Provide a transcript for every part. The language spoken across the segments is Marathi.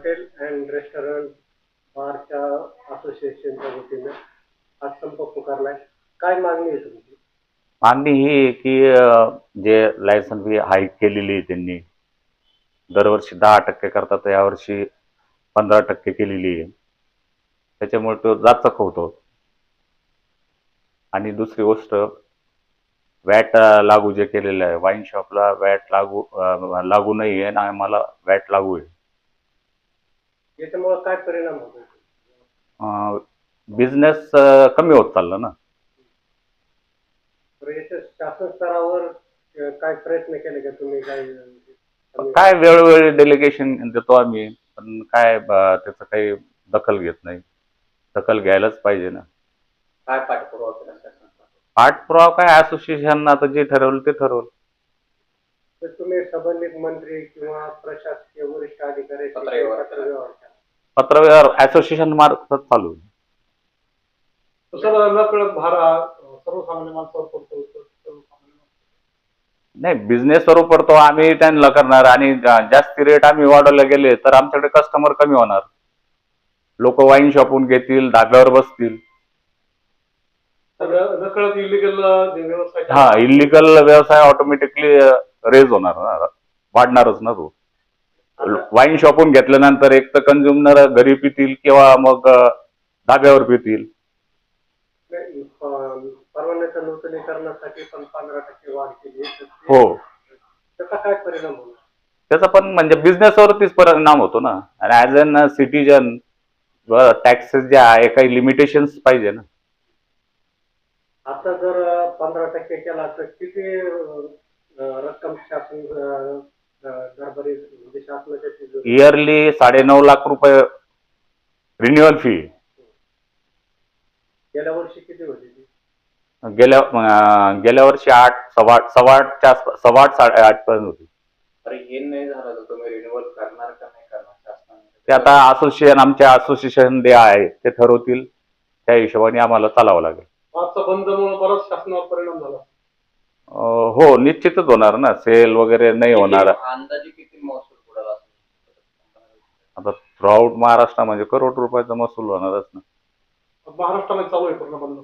हॉटेल अँड रेस्टॉरंट बारच्या असोसिएशनच्या वतीनं आज संप पुकारलाय. काय मागणी आहे तुमची? मागणी ही आहे की अं, जे लायसन फी हाईक केलेली आहे त्यांनी दरवर्षी दहा टक्के करतात यावर्षी पंधरा टक्के केलेली आहे. त्याच्यामुळे तो जाचक होतो. आणि दुसरी गोष्ट वॅट लागू जे केलेलं आहे वाईन शॉपला वॅट लागू अं, लागू नाही आहे ना आम्हाला वॅट लागू आहे. याच्यामुळे काय परिणाम होतो बिझनेस कमी होत चालला ना. तर याच्या शासन स्तरावर अं, काय प्रयत्न केले का तुम्ही? काय अं, काय वेळोवेळी डेलिगेशन देतो आम्ही पण काय ब- त्याचं काही दखल घेत नाही. दखल घ्यायलाच पाहिजे ना. काय पाठपुरावा केला शासनाचा पाठपुरावा काय? असोसिएशन आता जे ठरवलं ते ठरवलं. तर तुम्ही संबंधित मंत्री किंवा प्रशासकीय वरिष्ठ अधिकारी पत्रव्यवहार. पत्रव्यवहार असोसिएशन मार्फत चालू. नाही बिझनेस वर पडतो आम्ही त्यांना करणार आणि जास्ती रेट आम्ही वाढवले गेले तर आमच्याकडे कस्टमर कमी होणार. लोक वाईन शॉपहून घेतील धाब्यावर बसतील. हा इलिगल व्यवसाय ऑटोमॅटिकली रेज होणार वाढणारच ना तो. वाईन शॉपहून घेतल्यानंतर एक तर कन्झ्युमर घरी पितील किंवा मग धाब्यावर पितील. नाही, अं, परवान्याच्या नूतनीकरणासाठी पण पंधरा टक्के वाढ केली तर ते- हो. त्याचा काय परिणाम होणार? त्याचा पण म्हणजे बिझनेसवरतीच परिणाम होतो ना. आणि ऍज अन सिटीजन टॅक्सेस जे आहे काही लिमिटेशन्स पाहिजे ना. आता जर पंधरा टक्के केला तर किती अं, अं, रक्कम शासन अं, अं, दरबारी म्हणजे शासनाच्या तिजोरीत? इयरली साडेनऊ लाख रुपये रिन्युअल फी गेल्या वर्षी किती होती ती? गेल्या अं, गेल्या वर्षी आठ सव्वा सव्वा आठच्या आसपास सव्वा आठ साडे आठ पर्यंत होती. अरे हे नाही झालं तर तुम्ही रिन्युअल करणार का नाही करणार? शासनाने ते आता असोसिएशन आमच्या असोसिएशन जे आहे ते ठरवतील. त्या हिशोबाने आम्हाला चालावं लागेल. आजचा बंदमुळे बराच शासनावर परिणाम झाला. अं, हो निश्चितच होणार ना. सेल वगैरे नाही होणार. किती- अंदाजे किती आता थ्रूआउट महाराष्ट्र म्हणजे करोड रुपयाचा महसूल होणारच ना. महाराष्ट्रामध्ये चालू आहे पूर्ण बंद.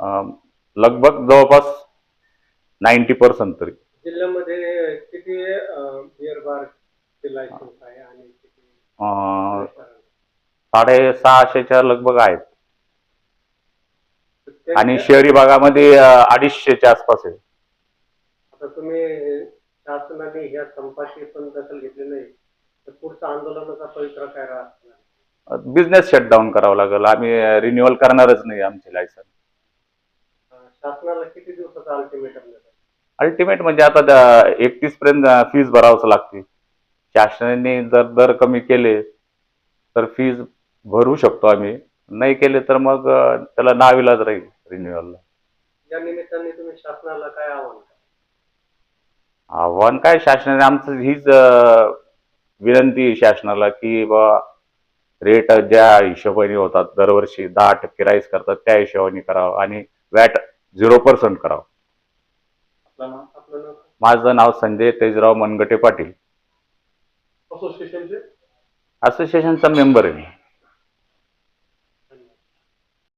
अं, लगभग जवळपास नाईन्टी पर्सेंट तरी. जिल्ह्यामध्ये किती बिअर बार चे लायसन्स आहे आणि किती अं, restaurant? साडेसहाशेच्या लगभग आहेत. आणि शहरी भागामध्ये अं, अडीचशेच्या आसपास आहे. आता तुम्ही शासनाने ह्या संपाची पण दखल घेतली नाही. तर पुढचं आंदोलनाचा पवित्रा काय राहणार बिझनेस शटडाऊन करावं लागेल. आम्ही रिन्युअल करणारच नाही आमचे लायसन अं, शासनाला किती दिवसाचा अल्टिमेटम देतात अल्टिमेट म्हणजे आता एकतीस पर्यंत फीज भरावंच लागते. शासनाने जर दर कमी केले तर फीज भरू शकतो आम्ही. नाही केले तर मग अं, त्याला नाविलाज राहील रिन्युअलला या निमित्ताने तुम्ही शासनाला काय आव्हान काय? शासनाने आमचं हीच अं, विनंती शासनाला की बा रेट ज्या हिशोबाने होतात दरवर्षी दहा टक्के राईस करतात त्या हिशोबाने करावं आणि वॅट झिरो पर्सेंट करावं. माझं नाव संजय तेजराव मनगटे पाटील. असोसिएशनचे असोसिएशनचा मेंबर आहे मी.